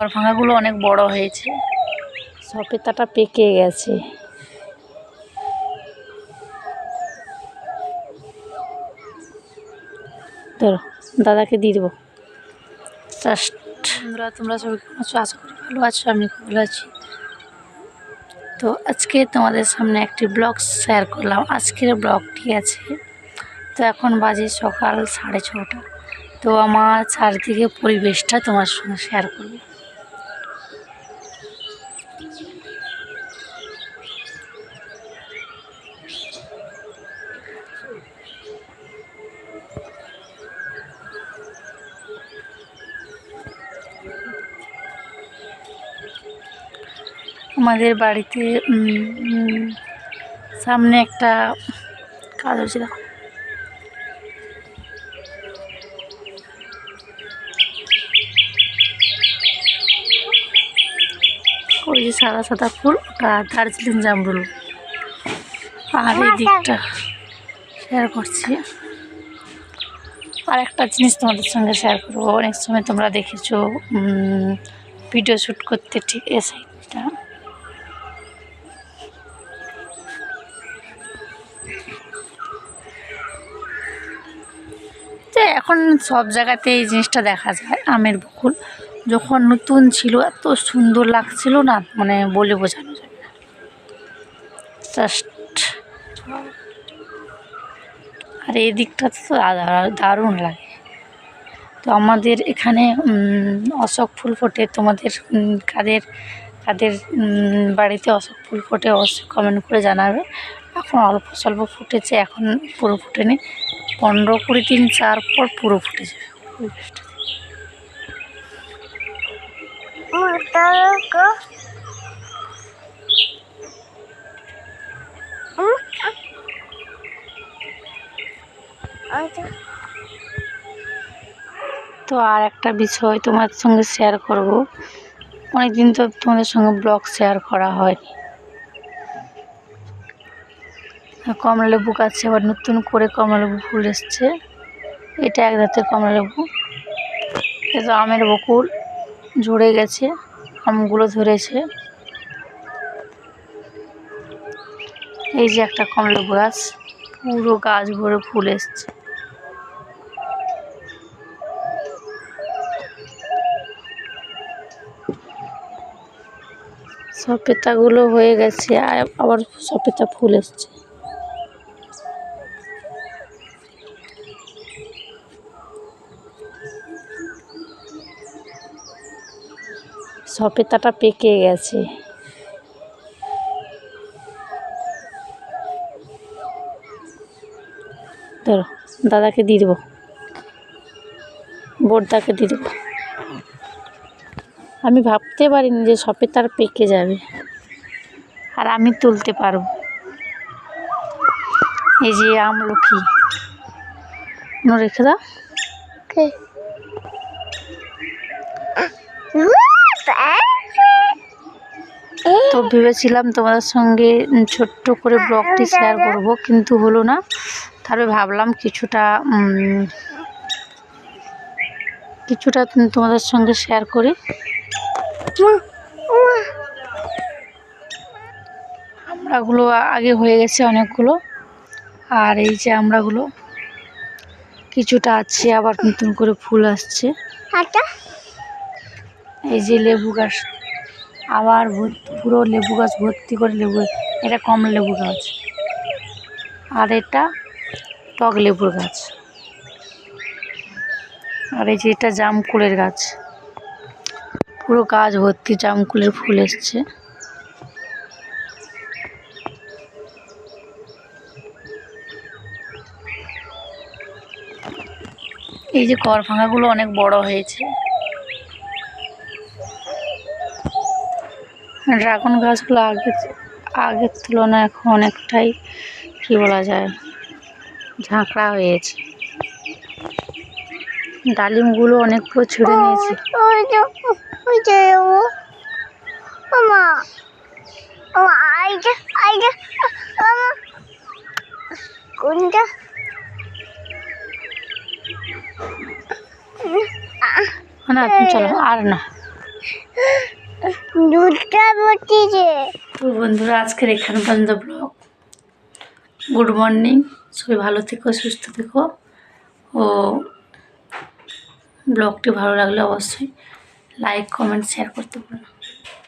ঘর ভাঙাগুলো অনেক বড় হয়েছে। সপেতাটা পেকে গেছে। ধরো দাদাকে দিয়ে দেবো। জাস্ট বন্ধুরা তোমরা সবাই কেমন আছো? আশা করি ভালো আছো আমি ভালো আছি। তো আজকে তোমাদের সামনে একটি ব্লগ শেয়ার করলাম। আজকের ব্লগটি আছে তো এখন বাজে সকাল সাড়ে ছটা। তো আমার চারদিকে পরিবেশটা তোমার সঙ্গে শেয়ার করব। আমাদের বাড়িতে সামনে একটা কাজ হয়েছিল। ওই যে সাদা সাদা ফুল, ওটা দার্জিলিং জামরুল। আর এই দিকটা শেয়ার করছি। আর একটা জিনিস তোমাদের সঙ্গে শেয়ার করব। অনেক সময় তোমরা দেখেছ ভিডিও শ্যুট করতে ঠিক এ সাইডটা এখন সব জায়গাতে এই জিনিসটা দেখা যায়, আমের বকুল। যখন নতুন ছিল, এত সুন্দর লাগছিল না মানে বলে বোঝানো যাবে না। জাস্ট আর এই তো দারুণ লাগে। তো আমাদের এখানে অশোক ফুল ফোটে, তোমাদের কাদের কাদের বাড়িতে অশোক ফুল ফোটে অবশ্যই কমেন্ট করে জানাবে। এখন অল্প স্বল্প ফুটেছে, এখন পুরো ফুটেনি। পনেরো কুড়ি দিন চার পর পুরো ফুটে যাবে তো আর একটা বিষয় তোমার সঙ্গে শেয়ার করব। অনেক দিন তো তোমাদের সঙ্গে ব্লগ শেয়ার করা হয়নি। কমলা লেবু গাছে আবার নতুন করে কমলা লেবু ফুল এসছে। এটা এক জাতের কমলা লেবু এটা আমের বকুল ঝরে গেছে, আমগুলো ধরেছে। এই যে একটা কমলা লেবু গাছ, পুরো গাছ ভরে ফুল এসছে। সপেতাগুলো হয়ে গেছে আবার সপেতা ফুল এসছে। সপেতাটা পেকে গেছে। ধরো, দাদাকে দিয়ে দেবো। বোরদাকে দিয়ে দেবো। আমি ভাবতে পারিনি যে সপেতার পেকে যাবে। আর আমি তুলতে পারব। এই যে আমলকি নো রেখে দাও। তো ভেবেছিলাম তোমাদের সঙ্গে ছোট্ট করে ব্লগটি শেয়ার করব কিন্তু হলো না। তারপরে ভাবলাম কিছুটা কিছুটা তোমাদের সঙ্গে শেয়ার করি। আমড়াগুলো আগে হয়ে গেছে অনেকগুলো। আর এই যে আমড়াগুলো কিছুটা আছে আবার নতুন করে ফুল আসছে। এই যে লেবু গাছ আবার পুরো লেবু গাছ ভর্তি করে লেবু এটা কমলা লেবু গাছ। আর এটা টক লেবুর গাছ। আর এই যে এটা জামকুলের গাছ। পুরো গাছ ভর্তি জামকুলের ফুল এসছে। এই যে কর ভাঙাগুলো অনেক বড় হয়েছে। ড্রাগন গাছগুলো আগে আগের তুলনায় এখন অনেকটাই কী বলা যায় ঝাঁকড়া হয়েছে। ডালিমগুলো অনেকগুলো ছিঁড়ে নিয়েছি। কোনটা না তুমি চলো আর না দুধটা বটিছে তো বন্ধুরা আজকের এখানে পর্যন্ত ব্লগ গুড মর্নিং সবাই ভালো থেকো সুস্থ থেকো ও ব্লগটি ভালো লাগলে অবশ্যই লাইক কমেন্ট শেয়ার করতে পারো